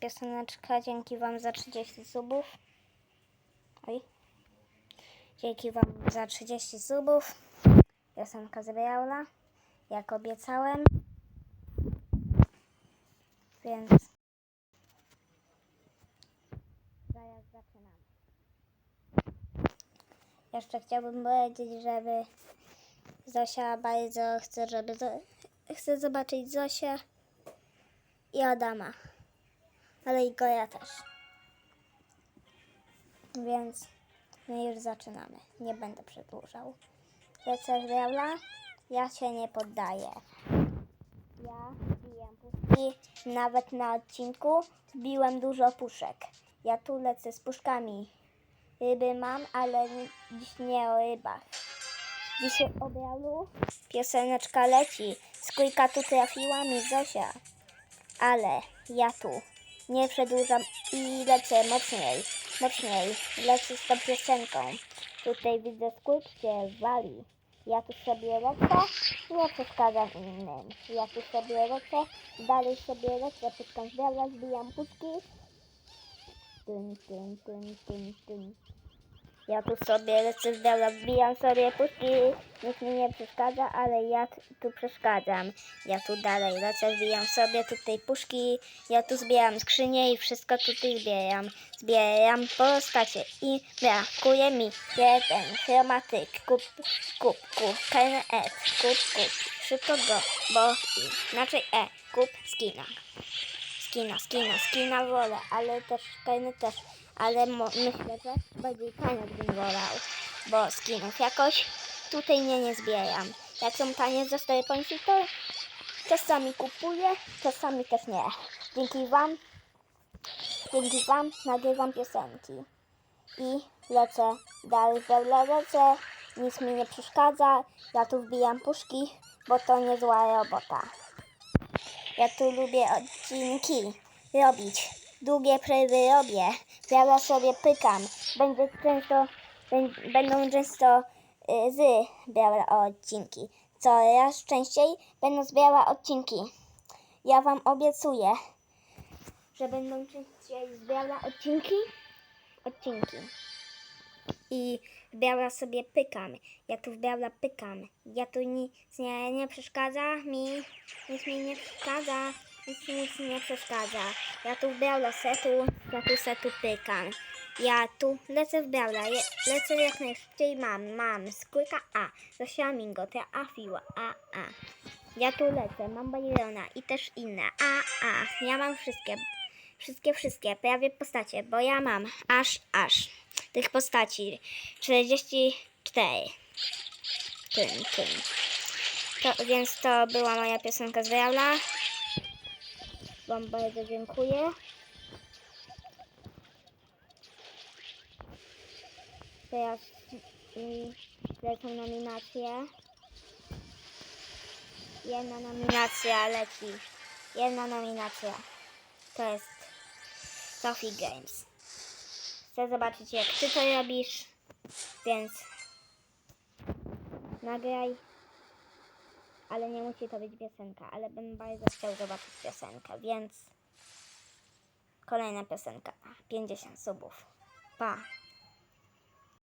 pioseneczka. Dzięki Wam za 30 subów. Oj. Dzięki Wam za 30 subów. Piosenka z Reala, jak obiecałem. Więc zaraz zaczynamy. Jeszcze chciałbym powiedzieć, żeby Zosia bardzo chce, żeby chce zobaczyć Zosię i Adama. Ale i go ja też. Więc my już zaczynamy. Nie będę przedłużał. Lecę w Reala. Ja się nie poddaję. Ja zbiłem puszki. Nawet na odcinku zbiłem dużo puszek. Ja tu lecę z puszkami. Ryby mam, ale dziś nie o rybach. Dzisiaj o Realu pioseneczka leci. Skójka tu trafiła mi Zosia. Ale ja tu nie przedłużam i lecę mocniej, mocniej, lecę z tą piosenką. Tutaj widzę skórcie wali. Ja tu sobie lecę, nie przeszkadzam innym. Ja tu sobie lecę, dalej sobie lecę, puszkam zdrawia, zbijam puszki. Tyn, tyn, tyn, tyn, tyn. Ja tu sobie lecę z dala, wbijam sobie puszki, nikt mi nie przeszkadza, ale ja tu przeszkadzam. Ja tu dalej lecę, wbijam sobie tutaj puszki, ja tu zbieram skrzynie i wszystko tutaj zbieram. Zbieram postacie i brakuje mi jeden chromatyk, kup, kup, kup, KNF, kup, kup, szybko go, bo inaczej e, kup skina skina, skina, skina wolę, ale też fajny też, ale myślę, że bardziej tanie bym wolał, bo skinów jakoś tutaj nie, nie zbieram. Jak są tanie 4 pońki, to czasami kupuję, czasami też nie. Dzięki Wam, dzięki Wam nagrywam piosenki i lecę dalej, lecę, nic mi nie przeszkadza, ja tu wbijam puszki, bo to niezła robota. Ja tu lubię odcinki robić. Długie przerwy robię. Ja sobie pykam. Będę często, bę- będą często y, z brała odcinki. Coraz częściej będą zbierała odcinki. Ja wam obiecuję, że będą częściej zbierała odcinki. Odcinki. I wbiała sobie pykam. Ja tu wbiała pykam. Ja tu nic nie, nie przeszkadza mi. Nic mi nie przeszkadza. Nic mi nic nie przeszkadza. Ja tu wbiała setu. Ja tu setu pykam. Ja tu lecę w biała. Je, lecę jak najszybciej mam. Mam skórka A. Zosia Mingo. Te afiła. A, A. Ja tu lecę. Mam Bajrona i też inne. A, A. Ja mam wszystkie. Wszystkie, wszystkie, prawie postacie, bo ja mam aż, aż tych postaci 44. Tym, tym. To, więc to była moja piosenka z Reala. Wam bardzo dziękuję. Teraz lecą nominacje. Jedna nominacja leci. Jedna nominacja. To jest Sophie Games. Chcę zobaczyć jak ty to robisz, więc nagraj. Ale nie musi to być piosenka, ale bym bardzo chciał zobaczyć piosenkę, więc kolejna piosenka. 50 subów. Pa.